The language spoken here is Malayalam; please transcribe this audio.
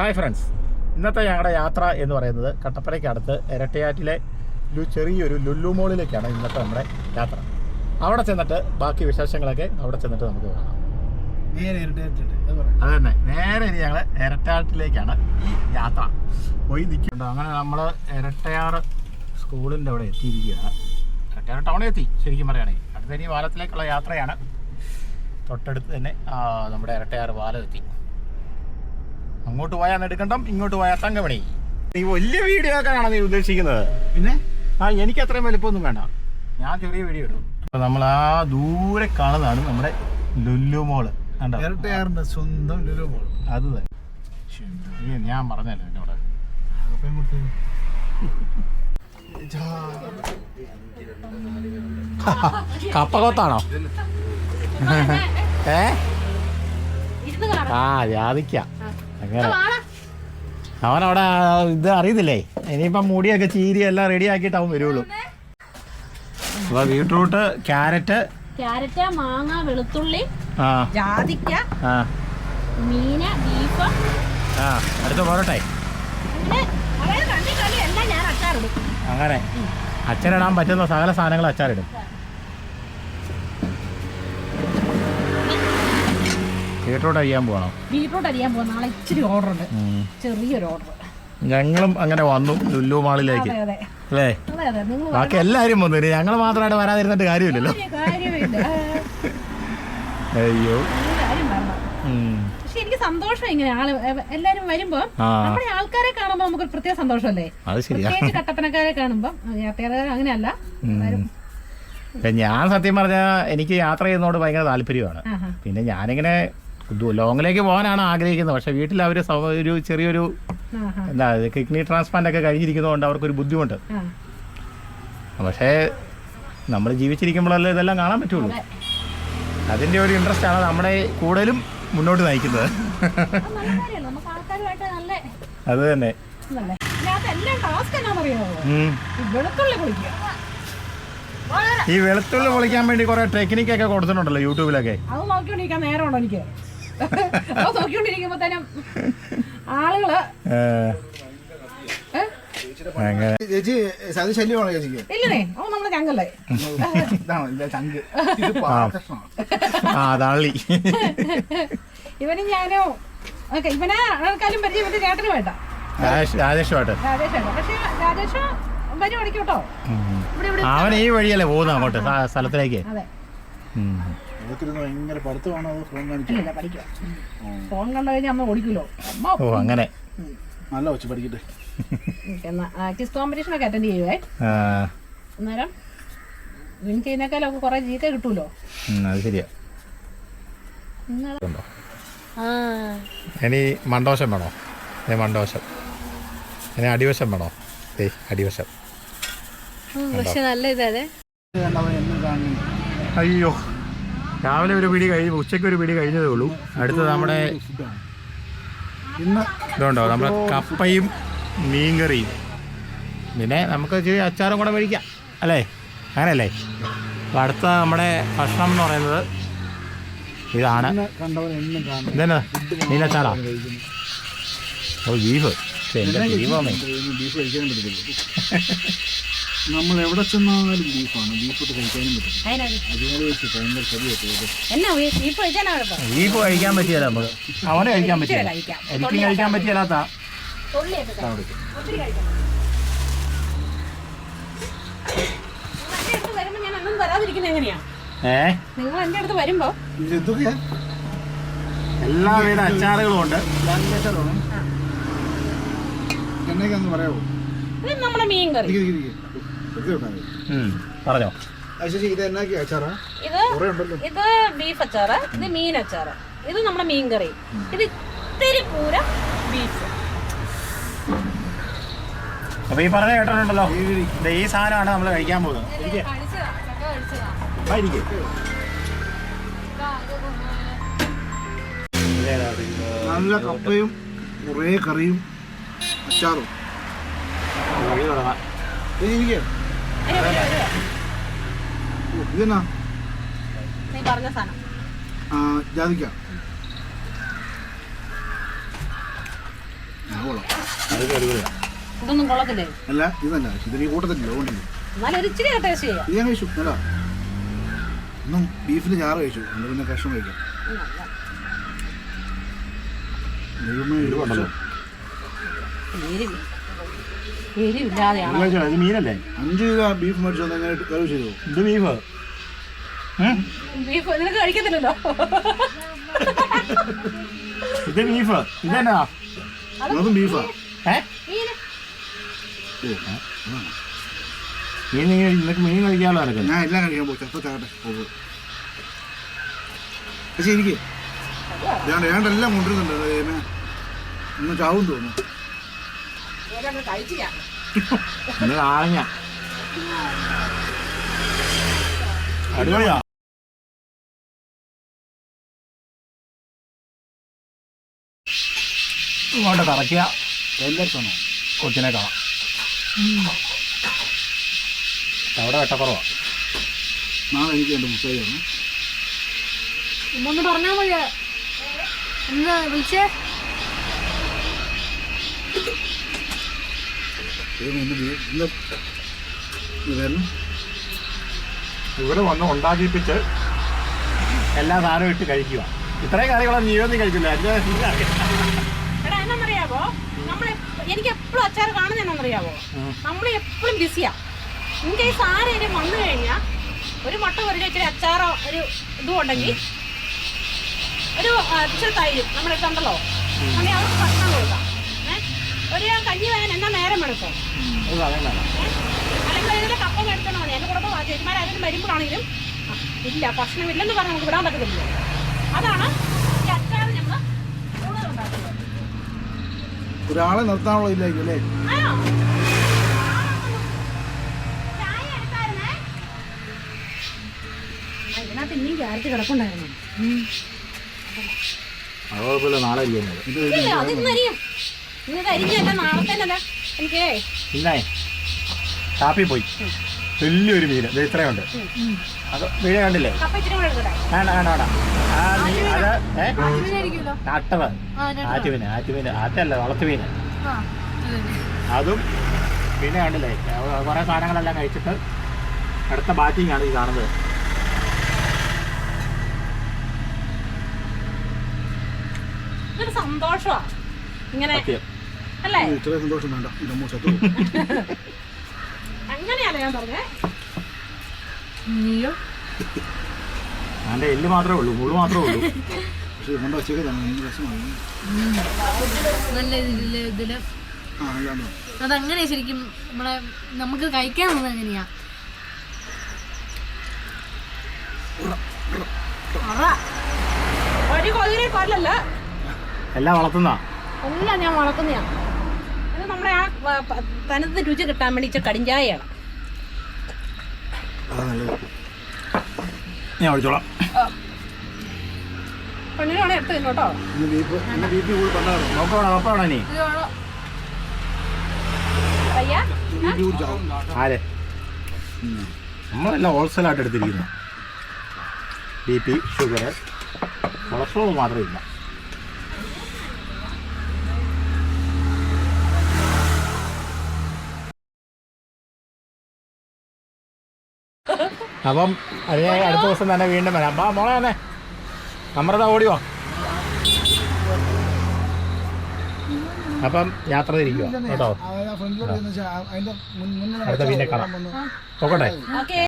ഹായ് ഫ്രണ്ട്സ് ഇന്നത്തെ ഞങ്ങളുടെ യാത്ര എന്ന് പറയുന്നത് കട്ടപ്പനയ്ക്കടുത്ത് ഇരട്ടയാറ്റിലെ ഒരു ചെറിയൊരു ലുല്ലു മോളിലേക്കാണ് ഇന്നത്തെ നമ്മുടെ യാത്ര. അവിടെ ചെന്നിട്ട് ബാക്കി വിശേഷങ്ങളൊക്കെ അവിടെ ചെന്നിട്ട് നമുക്ക് കാണാം. നേരെ അത് തന്നെ. നേരെ ഇനി ഞങ്ങൾ ഇരട്ടയാട്ടിലേക്കാണ് ഈ യാത്ര. പോയി നിൽക്കുന്നുണ്ട് അങ്ങനെ നമ്മൾ ഇരട്ടയാറ് സ്കൂളിന്റെ അവിടെ എത്തിയിരിക്കുകയാണ്. ഇരട്ടയാറ് ടൗണിൽ എത്തി ശരിക്കും പറയുകയാണെങ്കിൽ. അടുത്ത ഇനി വാലത്തിലേക്കുള്ള യാത്രയാണ്. തൊട്ടടുത്ത് തന്നെ നമ്മുടെ ഇരട്ടയാറ് പാലം എത്തി അങ്ങോട്ട് പോയാൽ നെടുക്കണ്ടം ഇങ്ങോട്ട് പോയാൽ തങ്കമണി. നീ വലിയ വീഡിയോ ആക്കാനാണ് നീ ഉദ്ദേശിക്കുന്നത്? പിന്നെ? ആ എനിക്ക് അത്രയും വലിപ്പമൊന്നും വേണ്ട. ഞാൻ ചെറിയ വീഡിയോ ഇടും. അപ്പോൾ നമ്മൾ ആ ദൂരെ കാണുന്നതാണ് നമ്മുടെ ലുല്ലു മോൾ. കണ്ടോ? ഇരട്ടയാറിന്റെ സ്വന്തം ലുലു മോൾ അത് തന്നെ. ഞാൻ പറഞ്ഞല്ലോ എന്നോട് അപ്പം കപ്പകൊത്താണോ? ഏ. ആ ജാതിക്ക അങ്ങനെ. അവനവിടെ ഇത് അറിയത്തില്ലേ ഇനിയിപ്പം മുടിയൊക്കെ ചീരി എല്ലാം റെഡി ആക്കിയിട്ട് അവൻ വരുള്ളൂ അപ്പൊ ബീട്രൂട്ട് ക്യാരറ്റ് ക്യാരറ്റ് മാങ്ങ വെളുത്തുള്ളി ആ. ജാതിക്ക ആ. മീന ബീഫ് ആ അടുത്ത പോരട്ടെ അങ്ങനെ. അച്ഛനിടാൻ പറ്റുന്ന സകല സാധനങ്ങൾ അച്ചാറിടും. ബീട്രൂട്ട് അരിയാൻ പോകണം ബീട്രൂട്ട് അരിയാൻ പോകാം നാളെ ഇച്ചിരി ഓർഡർ ഉണ്ട്. ചെറിയൊരു ഓർഡർ ഞങ്ങളും അങ്ങനെ വന്നു ലുല്ലു മാളിലേക്ക്. അല്ലേ? ബാക്കി എല്ലാവരും വന്നു. ഞങ്ങൾ മാത്രമായിട്ട് വരാതിരുന്നിട്ട് കാര്യമില്ലല്ലോ. അയ്യോ. എനിക്ക് സന്തോഷം ഇങ്ങനെ ആൾ എല്ലാരും വരുമ്പോ നമ്മുടെ ആൾക്കാരെ കാണുമ്പോ നമുക്ക് പ്രത്യേക സന്തോഷമല്ലേ? പ്രത്യേകിച്ച് കട്ടപ്പനക്കാരെ കാണുമ്പോ യാത്രക്കാരെ അങ്ങനെയല്ല. ഞാൻ സത്യം പറഞ്ഞാൽ എനിക്ക് യാത്ര ചെയ്യുന്നതോട് ഭയങ്കര താല്പര്യമാണ്. പിന്നെ ഞാനിങ്ങനെ ലോങ്ങിലേക്ക് പോകാനാണ് ആഗ്രഹിക്കുന്നത്. പക്ഷെ വീട്ടിൽ അവർ ഒരു ചെറിയൊരു എന്താ കിഡ്നി ട്രാൻസ്പ്ലാന്റ് ഒക്കെ കഴിഞ്ഞിരിക്കുന്നതുകൊണ്ട് അവർക്കൊരു ബുദ്ധിമുട്ട്. പക്ഷേ നമ്മൾ ജീവിച്ചിരിക്കുമ്പോഴല്ലേ ഇതെല്ലാം കാണാൻ പറ്റുള്ളൂ. അതിന്റെ ഒരു ഇൻട്രസ്റ്റ് ആണ് നമ്മുടെ കൂടുതലും മുന്നോട്ട് നയിക്കുന്നത്. അത് തന്നെ. ഈ വെളുത്തുള്ളി പൊളിക്കാൻ വേണ്ടി കുറെ ടെക്നിക്കൊക്കെ കൊടുത്തിട്ടുണ്ടല്ലോ യൂട്യൂബിലൊക്കെ. അത് നോക്കിക്കൊണ്ടിരിക്കാൻ നേരമുണ്ടോ എനിക്ക്? അത് ആളുകൾ? അങ്ങനെ. ചേച്ചി സതി ശല്യമാണോ ചേച്ചിക്ക്? അത് നമ്മളെ ചങ്കല്ലേ? ഇതാണോ ഇല്ല ചങ്ക്. ഇത് പാകഷ്ണമാണ് ആ തള്ളി ഇവനും ഞാനും ഒക്കെ ഇവനെ ആൾക്കാരും പരിചയം ഇവന്റെ ചേട്ടനും വേണ്ട. രാജേഷ് രാജേഷ് വേണ്ട. പക്ഷെ രാജേഷ് കേട്ടോ ഇവിടെ ഇവിടെ. അവൻ ഈ വഴിയല്ലേ പോകുന്നത് അങ്ങോട്ട് സ്ഥ- സ്ഥലത്തിലേക്ക്? അതെ. ഉം. വീട്ടിലിരുന്ന് ഭയങ്കര പഠിത്തമാണോ അതോ ഫോൺ കാണിച്ചു? ഇല്ല പഠിക്കുക ഫോൺ കണ്ടു കഴിഞ്ഞാൽ അമ്മ ഓടിക്കുമല്ലോ. അമ്മ ഓ അങ്ങനെ. നല്ല വെച്ച് പഠിക്കട്ടെ. എന്നാ ആർട്ടിസ്റ്റ് കോമ്പറ്റീഷൻ ഒക്കെ അറ്റൻഡ് ചെയ്യുവേ? അന്നേരം വിൻ ചെയ്യുന്നേക്കാളൊക്കെ കുറെ ജീത്ത കിട്ടൂലോ? അത് ശരിയാ. ഇനി മണ്ടോശം വേണോ? ഇനി മണ്ടോശം. ഇനി അടിവശം വേണോ? ഏയ് അടിവശം. പക്ഷെ നല്ല ഇതാ അയ്യോ. രാവിലെ ഒരു പിടി കഴിഞ്ഞു ഉച്ചയ്ക്ക് ഒരു പിടി കഴിഞ്ഞതേ ഉള്ളൂ. അടുത്തത് നമ്മുടെ ഇതുണ്ടോ? നമ്മുടെ കപ്പയും മീൻകറിയും. പിന്നെ നമുക്ക് ഇച്ചിരി അച്ചാറും കൂടെ മേടിക്കാം. അല്ലേ? അങ്ങനെയല്ലേ? അപ്പോൾ അടുത്ത നമ്മുടെ ഭക്ഷണം എന്ന് പറയുന്നത് ഇതാണ്. ഇതന്നെ? മീനച്ചാറാ ഓ ബീഫ്. ബീഫാമേ ബീഫ് കഴിക്കാൻ പറ്റത്തില്ല. നമ്മൾ എവിടെ ചെന്നാലും ബീഫാണ്. ബീഫ് ഇട്ട് കഴിക്കാനും പറ്റും അതുപോലെ വെച്ച് ഭയങ്കര എന്നാ ബീഫ് കഴിക്കാൻ പറ്റിയല്ല നമുക്ക്. അവനെ കഴിക്കാൻ പറ്റില്ല കഴിക്കാം. എനിക്ക് കഴിക്കാൻ പറ്റിയല്ലാത്ത എല്ലാവിധ അച്ചാറുകളും ഉണ്ട്. എന്നൊക്കെ ഇത് നമ്മുടെ മീൻ കറി. പറഞ്ഞോ. ആ ചേച്ചി ഇത് ഇത് ബീഫ് അച്ചാറ് ഇത് മീൻ അച്ചാറ്. ഇത് നമ്മുടെ മീൻ കറി. ഇത് ഇത്തിരി പൂര ബീഫ് അപ്പൊ ഈ പറഞ്ഞ കേട്ടിട്ടുണ്ടല്ലോ. ദേ ഈ സാധനമാണ് നമ്മൾ കഴിക്കാൻ പോകുന്നത്? നല്ല കപ്പയും കുറേ കറിയും അച്ചാറും. തുടങ്ങാം. ഇതെന്നാ? നീ പറഞ്ഞ സാധനം. ആ, ജാതിക്ക. ഇതൊന്നും കൊള്ളത്തില്ലേ? അല്ല ഇതല്ല ഇതിന് കൂട്ടത്തില്ല അതുകൊണ്ടല്ലേ എന്നാലും ഒരു ഇച്ചിരി ടേസ്റ്റ് ചെയ്യാം. ഇത് ഞാൻ കഴിച്ചു അല്ല ഒന്നും ബീഫിന് ചാറ് കഴിച്ചു എന്നിട്ട് പിന്നെ കഷ്ണം കഴിക്കാം. ഉണ്ടല്ലോ എരിവ് എരിവില്ലാതെയാണ്. ഇത് മീനല്ലേ? അഞ്ച് കിലോ ബീഫ് മേടിച്ചു കറി ചെയ്തു? ഇത് ബീഫ് ബീഫ് നിനക്ക് കഴിക്കത്തില്ലല്ലോ. ഇത് ബീഫ് ഇതെന്നാ? അതും ബീഫാ. മീൻ. നിനക്ക് മീൻ കഴിക്കാമല്ലോ നിനക്ക് ഞാൻ എല്ലാം കഴിക്കാൻ പോകും ചത്ത ചാകട്ടെ. പോകും പക്ഷേ എനിക്ക് ഞാൻ ഏണ്ടെല്ലാം കൊണ്ടിരുന്നുണ്ട് ഇന്ന് ചാവും തോന്നുന്നു. ഇവരങ്ങ് കഴിച്ചില്ല. ഇത് നാരങ്ങ അടിപൊളിയാ. ഇങ്ങോട്ട് കറക്കുക എല്ലാവർക്കാണോ കൊച്ചിനെ കാണാം. അവിടെ വെട്ടക്കുറവാണ് നാളെ എനിക്ക് രണ്ട് തരണം. ഒന്ന് പറഞ്ഞാൽ മതി ഒന്ന് വിളിച്ചേ. വരണം ഇവിടെ വന്ന് ഉണ്ടാക്കിപ്പിച്ച് എല്ലാ സാധനവും ഇട്ട് കഴിക്കുക. ഇത്രയും കറികളൊന്നും ഒന്നും കഴിക്കില്ല. എന്റെ എന്നറിയാവോ എനിക്ക് എപ്പോഴും അച്ചാർ കാണുന്ന എന്നറിയാവോ നമ്മൾ എപ്പോഴും ബിസിയാ ഇൻ കേസ് ആരെങ്കിലും വന്നു കഴിഞ്ഞാൽ ഒരു മുട്ട പൊരിച്ച ഇച്ചിരി അച്ചാറോ ഒരു ഇതും ഉണ്ടെങ്കിൽ ഒരു ഇച്ചിരി തൈരും നമ്മുടെ അടുത്തുണ്ടല്ലോ. അങ്ങനെ അവർക്ക് ഭക്ഷണം കൊടുക്കാം. ഏഹ് ഒരു കഞ്ഞി വേദന എന്നാ നേരം വേണം കപ്പ കൂടെ വരുമ്പോഴാണെങ്കിലും ആ, ഇല്ല ഭക്ഷണമില്ലെന്ന് നമുക്ക് വിടാൻ പറ്റത്തില്ല അതാണ് ഈ അച്ചാർ നമ്മൾ കൂടുതൽ ഉണ്ടാക്കുന്നത്. ഒരാളെ നിർത്താനുള്ള ഇല്ലായിരിക്കും അല്ലേ? ഇതിനകത്ത് ഇനിയും ക്യാരറ്റ് കിടപ്പുണ്ടായിരുന്നു. അത് കുഴപ്പമില്ല നാളെ ഇല്ലേ? ഇത് ഇന്ന് കരിഞ്ഞല്ല നാളെ തന്നെ എനിക്ക് ഇന്നേ കാപ്പി പോയി. വലിയൊരു മീൻ. ഇത് ഇത്രയുണ്ട് അത് മീൻ കണ്ടില്ലേ? വേണ്ട വേണ്ട വേണ്ട. ആ മീൻ അത് ഏ? ആട്ടത് ആറ്റുമീൻ ആറ്റുമീൻ ആറ്റല്ല അതും പിന്നെ കണ്ടില്ലേ? കുറേ സാധനങ്ങളെല്ലാം കഴിച്ചിട്ട് അടുത്ത ബാറ്റിംഗ് ആണ് ഈ കാണുന്നത്. സന്തോഷമാണ് സന്തോഷമാ ഇങ്ങനെ അല്ലേ? ഇത്രയും സന്തോഷം വേണ്ട. അങ്ങനെയല്ല ഞാൻ പറഞ്ഞേ? എല്ല് മാത്രമേ ഉള്ളൂ മുള്ളു മാത്രമേ ഉള്ളൂ. പക്ഷേ കൊണ്ട് വച്ചേക്കതാണ് എനിക്ക് രസമാണ് നല്ല ഇതിൽ ഇതിൽ. ആ അല്ലാണ്ട് അതങ്ങനെ ശരിക്കും നമ്മളെ നമുക്ക് കഴിക്കാൻ അങ്ങനെയാ എങ്ങനെയാ? ഒരു കൊതിനെ കൊല്ലല്ല എല്ലാം വളർത്തുന്ന എല്ലാം ഞാൻ വളർത്തുന്നതാണ് ഇത് നമ്മുടെ ആ തനത് രുചി കിട്ടാൻ വേണ്ടി ഇച്ചിരി കടിഞ്ചായാണ് അതാ ഞാൻ വിളിച്ചോളാം പെണ്ണിനോടെ എടുത്ത് കേട്ടോ നമ്മളെല്ലാം ഹോൾസെയിലായിട്ട് എടുത്തിരിക്കുന്നു ബി പി ഷുഗർ കൊളസ്ട്രോൾ മാത്രമേ അപ്പം അത് ഞാൻ അടുത്ത ദിവസം തന്നെ വീണ്ടും വരാം. അപ്പം മോളെ തന്നെ. അമൃത ഓടിയോ? അപ്പം യാത്ര തിരിക്കുക കേട്ടോ? അടുത്ത പിന്നെ കാണാം. നോക്കട്ടെ